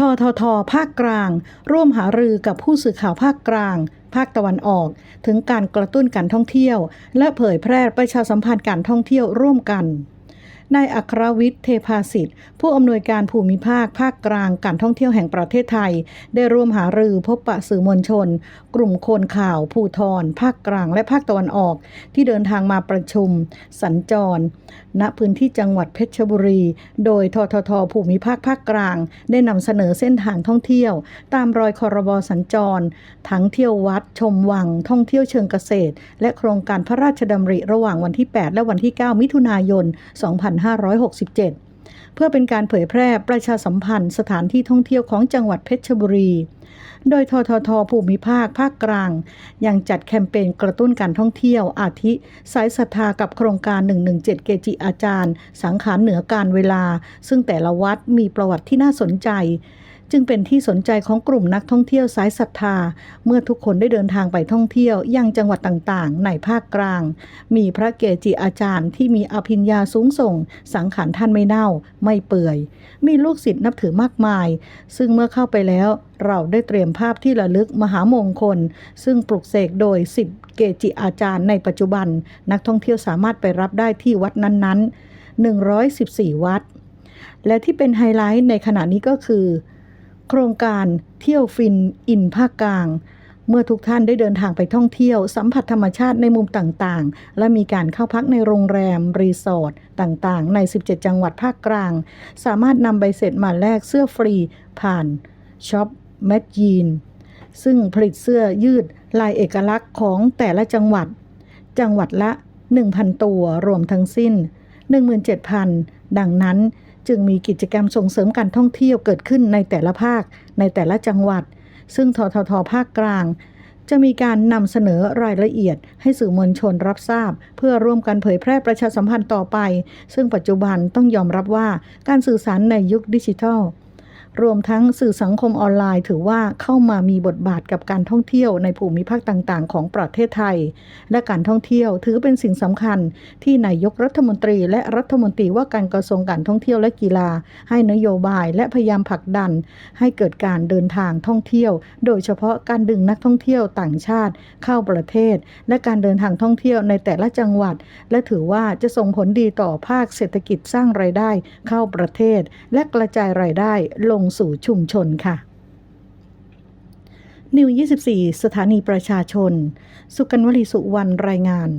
ททท ภาคกลาง ร่วมหารือกับผู้สื่อข่าวภาคกลาง ภาคตะวันออก ถึงการกระตุ้นการท่องเที่ยว และเผยแพร่ประชาสัมพันธ์การท่องเที่ยวร่วมกัน นายอัครวิทย์เทพาสิทธิ์ ผู้อำนวยการภูมิภาคภาคกลางการท่องเที่ยวแห่งประเทศไทย ได้ร่วมหารือพบปะสื่อมวลชน กลุ่มคนข่าว ภูทรภาคกลางและภาคตะวันออก ที่เดินทางมาประชุม สัญจร ณพื้นที่จังหวัดเพชรบุรี โดยทททภูมิภาคภาคกลาง ได้นำเสนอเส้นทางท่องเที่ยว ตามรอยคอรบอสัญจร ทั้งเที่ยววัดชมวัง ท่องเที่ยวเชิงเกษตร และโครงการพระราชดำริระหว่างวันที่ 8 และวันที่ 9 มิถุนายน2567 เพื่อเป็นการเผยแพร่ประชาสัมพันธ์สถานที่ท่องเที่ยวของจังหวัดเพชรบุรี โดยทททภูมิภาคภาคกลาง ยังจัดแคมเปญกระตุ้นการท่องเที่ยว อาทิ สายศรัทธากับโครงการ 117 เกจิอาจารย์ สังขารเหนือการเวลา ซึ่งแต่ละวัดมีประวัติที่น่าสนใจ จึงเป็นที่สนใจของกลุ่มนักท่องเที่ยวสายศรัทธา เมื่อทุกคนได้เดินทางไปท่องเที่ยว ยังจังหวัดต่างๆ ในภาคกลาง มีพระเกจิอาจารย์ที่มีอภิญญาสูงส่ง สังขารท่านไม่เน่า ไม่เปื่อย มีลูกศิษย์นับถือมากมาย ซึ่งเมื่อเข้าไปแล้วเราได้เตรียมภาพที่ระลึกมหามงคล ซึ่งปลุกเสกโดย10เกจิอาจารย์ในปัจจุบัน นักท่องเที่ยวสามารถไปรับได้ที่วัดนั้นๆ 114 วัด และที่เป็นไฮไลท์ในขณะนี้ก็คือ โครงการเที่ยวฟินอินภาคกลาง เมื่อทุกท่านได้เดินทางไปท่องเที่ยว สัมผัสธรรมชาติในมุมต่างๆ และมีการเข้าพักในโรงแรม รีสอร์ทต่างๆ ใน 17 จังหวัดภาคกลาง สามารถนำใบเสร็จมาแลกเสื้อฟรีผ่านช็อปแม g ยีนซึ่งผลิตเสื้อยืดลายเอกลักษณ์ของแต่ละจังหวัด จังหวัดละ 1,000 ตัวรวมทั้งสิ้น 17,000 ดังนั้น จึงมีกิจกรรมส่งเสริมการท่องเที่ยวเกิดขึ้นในแต่ละภาคในแต่ละจังหวัด ซึ่งทททภาคกลาง จะมีการนำเสนอรายละเอียดให้สื่อมวลชนรับทราบ เพื่อร่วมกันเผยแพร่ประชาสัมพันธ์ต่อไป ซึ่งปัจจุบันต้องยอมรับว่าการสื่อสารในยุคดิจิทัล รวมทั้งสื่อสังคมออนไลน์ ถือว่าเข้ามามีบทบาทกับการท่องเที่ยวในภูมิภาคต่างๆ ของประเทศไทย และการท่องเที่ยวถือเป็นสิ่งสำคัญ ที่นายกรัฐมนตรี และรัฐมนตรีว่าการกระทรวงการท่องเที่ยวและกีฬา ให้นโยบายและพยายามผลักดัน ให้เกิดการเดินทางท่องเที่ยว โดยเฉพาะการดึงนักท่องเที่ยวต่างชาติ เข้าประเทศ และการเดินทางท่องเที่ยวในแต่ละจังหวัด และถือว่าจะส่งผลดีต่อภาคเศรษฐกิจสร้างรายได้ เข้าประเทศ และกระจายรายได้ลงงสู่ชุมชนค่ะนิว 24 สถานีประชาชน สุกันวลีสุวรรณรายงาน